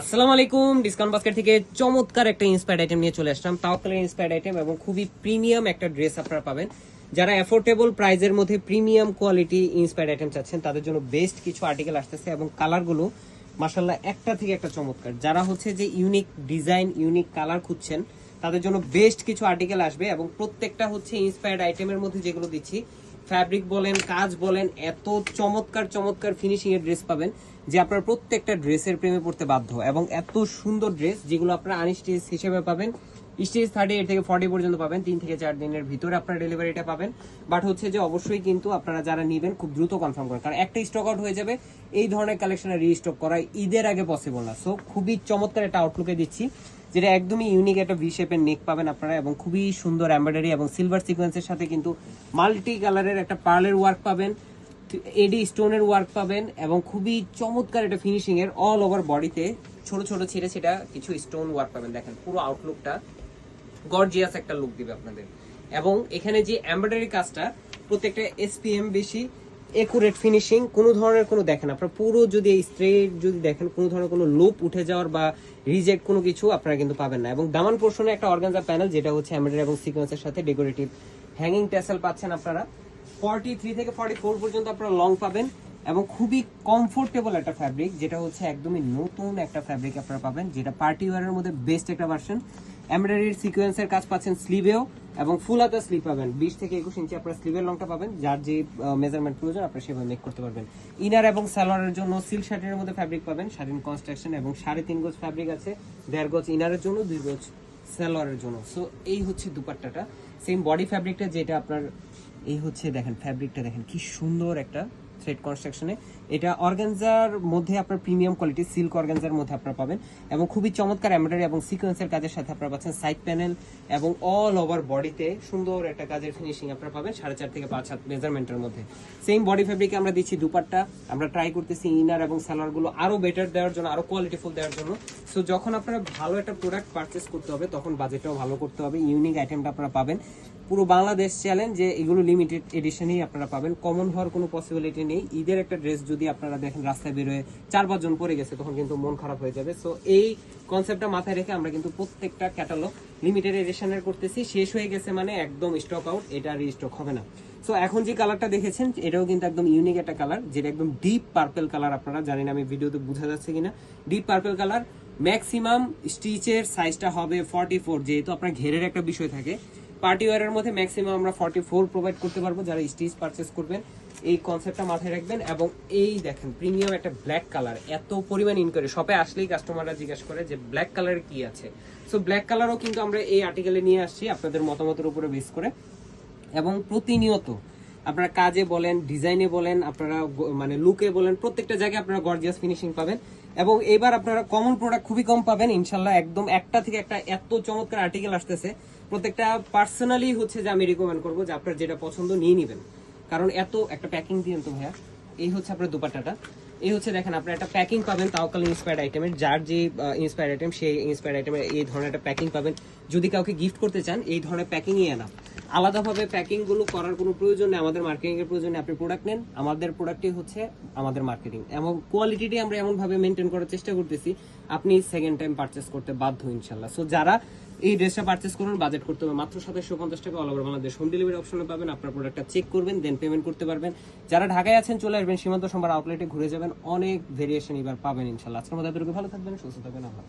আসসালামু আলাইকুম, discount basket থেকে চমৎকার একটা ইন্সপায়ার্ড আইটেম নিয়ে চলে আসলাম। তাওকালের ইন্সপায়ার্ড আইটেম এবং খুবই প্রিমিয়াম একটা ড্রেস আপনারা পাবেন। যারা অ্যাফোর্ডেবল প্রাইজের মধ্যে প্রিমিয়াম কোয়ালিটি ইন্সপায়ার্ড আইটেম চাচ্ছেন, তাদের জন্য বেস্ট কিছু আর্টিকেল আসতেছে এবং কালারগুলো মাসাল্লাহ একটা থেকে একটা চমৎকার। যারা হচ্ছে যে ইউনিক ডিজাইন ইউনিক কালার খুঁজছেন, তাদের জন্য বেস্ট কিছু আর্টিকেল আসবে এবং প্রত্যেকটা হচ্ছে ইন্সপায়ার্ড আইটেমের মধ্যে যেগুলো দিচ্ছি ফ্যাব্রিক বলেন, কাজ বলেন, এত চমৎকার চমৎকার ফিনিশিং এর ড্রেস পাবেন যে আপনার প্রত্যেকটা ড্রেসের প্রেমে পড়তে বাধ্য। এবং এত সুন্দর ড্রেস যেগুলো আপনারা আনিস্টিস হিসেবে পাবেন স্টেজ থার্টি এইট থেকে ফর্টি পর্যন্ত পাবেন, তিন থেকে চার দিনের ভিতরে আপনারা ডেলিভারিটা পাবেন। বাট হচ্ছে যে অবশ্যই কিন্তু আপনারা যারা নেবেন, খুব দ্রুত কনফার্ম করেন। কারণ একটা স্টক আউট হয়ে যাবে, এই ধরনের কালেকশনে রিস্টক করা ঈদের আগে পসিবল না। সো খুবই চমৎকার একটা আউটলুকে দিচ্ছি, যেটা একদমই ইউনিক একটা ভি শেপের নেক পাবেন আপনারা এবং খুবই সুন্দর এমব্রয়ডারি এবং সিলভার সিকোয়েন্সের সাথে কিন্তু মাল্টি কালারের একটা পার্লের ওয়ার্ক পাবেন, এডি স্টোনের ওয়ার্ক পাবেন এবং খুবই চমৎকার একটা ফিনিশিংয়ের অল ওভার বডিতে ছোট ছোট ছেড়ে সেটা কিছু স্টোন ওয়ার্ক পাবেন। দেখেন পুরো আউটলুকটা গর্জিয়াস একটা লুক দিবে আপনাদের। এবং এখানে যে এমব্রয়ডারি কাজটা, প্রত্যেকটা এসপিএম বেশি একুরেট ফিনিশিং কোনো ধরনের কোনো দেখেন আপনারা পুরো যদি এই স্ট্রেট যদি দেখেন, কোনো ধরনের কোনো লুপ উঠে যাওয়ার বা রিজেক্ট কোনো কিছু আপনারা কিন্তু পাবেন না। এবং দামান পোর্শনে একটা অর্গানজা প্যানেল যেটা হচ্ছে এমব্রয়ডারি এবং সিকোয়েন্সের সাথে ডেকোরেটিভ হ্যাঙ্গিং ট্যাসেল পাচ্ছেন আপনারা। ফর্টি থ্রি থেকে ফর্টি ফোর পর্যন্ত আপনারা লং পাবেন। এবং খুবই কমফোর্টেবল একটা ফ্যাব্রিক যেটা হচ্ছে একদমই নতুন একটা ফ্যাব্রিক আপনারা পাবেন, যেটা পার্টি ওয়ারের মধ্যে বেস্ট একটা ভার্সন এমব্রয়ডারির সিকোয়েন্সের কাজ পাচ্ছেন স্লিভেও এবং ফুল হাতা স্লিভ পাবেন। বিশ থেকে একুশ ইঞ্চি আপনারা স্লিভের লংটা পাবেন, যার যে মেজারমেন্ট প্রয়োজন, আপনারা সেভাবে মেক করতে পারবেন। ইনার এবং সালোয়ারের জন্য সিল্ক শার্টের মধ্যে ফ্যাব্রিক পাবেন, স্বাধীন কনস্ট্রাকশন এবং সাড়ে তিন গোজ ফ্যাব্রিক আছে, দেড় গজ ইনারের জন্য, দুই গোজ সালোয়ারের জন্য। সো এই হচ্ছে দুপাট্টাটা। সেম বডি ফ্যাব্রিকটা যেটা আপনার, এই হচ্ছে, দেখেন ফ্যাব্রিকটা দেখেন কি সুন্দর একটা থ্রেড কনস্ট্রাকশনে এটা অর্গানজার মধ্যে আপনার প্রিমিয়াম কোয়ালিটি সিল্ক অর্গানজার মধ্যে আপনারা পাবেন। এবং খুবই চমৎকার এমব্রয়ডারি এবং সিকোয়েন্সের কাজের সাথে আপনারা পাচ্ছেন সাইড প্যানেল এবং অল ওভার বডিতে সুন্দর একটা কাজের ফিনিশিং আপনারা পাবেন, সাড়ে চার থেকে পাঁচ হাত মেজারমেন্টের মধ্যে। সেম বডি ফ্যাব্রিকে আমরা দিচ্ছি দুপাট্টা। আমরা ট্রাই করতেছি ইনার এবং সালোয়ার আরও বেটার দেওয়ার জন্য, আরও কোয়ালিটিফুল দেওয়ার জন্য। সো যখন আপনারা ভালো একটা প্রোডাক্ট পারচেস করতে হবে, তখন বাজেটটাও ভালো করতে হবে। ইউনিক আইটেমটা আপনারা পাবেন। পুরো বাংলাদেশ চ্যালেঞ্জ যে এগুলো লিমিটেড এডিশনেই আপনারা পাবেন। কমন হওয়ার কোনো পসিবিলিটি নেই। ঈদের একটা ড্রেস যদি আপনারা দেখেন রাস্তায় বেরোয়, চার পাঁচজন পরে গেছে, তখন কিন্তু মন খারাপ হয়ে যাবে। সো এই কনসেপ্টটা মাথায় রেখে আমরা কিন্তু প্রত্যেকটা ক্যাটালগ লিমিটেড এডিশনের করতেছি। শেষ হয়ে গেছে মানে একদম স্টক আউট এটা রিস্টক হবে না। সো এখন যে কালারটা দেখেছেন, এটাও কিন্তু একদম ইউনিক একটা কালার যেটা একদম ডিপ পার্পেল কালার আপনারা জানেন আমি ভিডিওতে বোঝা যাচ্ছে কিনা। ডিপ পার্পেল কালার ম্যাক্সিমাম স্টিচের সাইজটা হবে ফর্টি ফোর যেহেতু আপনার ঘেরের একটা বিষয় থাকে। পার্টি ওয়ারের মধ্যে ম্যাক্সিমাম আমরা ফর্টি ফোর প্রোভাইড করতে পারব যারা স্টিচ পারচেস করবেন। এই কনসেপ্টটা মাথায় রাখবেন এবং এই দেখেন প্রিমিয়াম একটা ব্ল্যাক কালার এত পরিমাণ ইনকোয়ারি শপে আসলেই কাস্টমাররা জিজ্ঞাসা করে যে ব্ল্যাক কালার কি আছে? সো ব্ল্যাক কালারও কিন্তু আমরা এই আর্টিকেলে নিয়ে আসছি আপনাদের মতামতের উপরে বেস করে। এবং প্রতিনিয়ত আপনারা কাজে বলেন ডিজাইনে বলেন, আপনারা মানে লুকে বলেন, প্রত্যেকটা জায়গায় আপনারা গর্জিয়াস ফিনিশিং পাবেন। এবং এবার আপনারা কমন প্রোডাক্ট খুবই কম পাবেন, ইনশাল্লাহ একদম একটা থেকে একটা এত চমৎকার আর্টিকেল আসতেছে। প্রত্যেকটা পার্সোনালি হচ্ছে যে আমি রিকমেন্ড করব যে আপনার যেটা পছন্দ নিয়ে নেবেন। কারণ এত একটা প্যাকিং দিয়েন তো ভাইয়া। এই হচ্ছে আপনার দুপাট্টাটা। এই হচ্ছে দেখেন, আপনার একটা প্যাকিং পাবেন তাওকাল ইন্সপায়ার্ড আইটেমের যার যে ইন্সপায়ার্ড আইটেম সেই ইন্সপায়ার্ড আইটেমের এই ধরনের একটা প্যাকিং পাবেন। যদি কাউকে গিফট করতে চান, এই ধরনের প্যাকিংই আনা আলাদাভাবে প্যাকিংগুলো করার কোনো প্রয়োজন নেই, আমাদের মার্কেটিং এর প্রয়োজন নেই। আপনি প্রোডাক্ট নেন, আমাদের প্রোডাক্টই হচ্ছে আমাদের মার্কেটিং এবং কোয়ালিটিটি আমরা এমন ভাবে মেনটেন করার চেষ্টা করতেছি, আপনি সেকেন্ড টাইম পারচেস করতে বাধ্য ইনশাল্লাহ সো যারা এই ড্রেসটা পারচেস করুন বাজেট করতে হবে, মাত্র সাতাশশো পঞ্চাশ টাকা all over Bangladesh. Home delivery অপশনে পাবেন, আপনার প্রোডাক্টটা চেক করবেন দেন পেমেন্ট করতে পারবেন। যারা ঢাকায় আছেন, চলে আসবেন, সীমান্ত সোমবার আউটলেটে ঘুরে যাবেন, অনেক ভেরিয়েশন এবার পাবেন ইনশাল্লাহ আজকের মধ্যে ভালো থাকবেন, সুস্থ থাকবেন, আল্লাহ।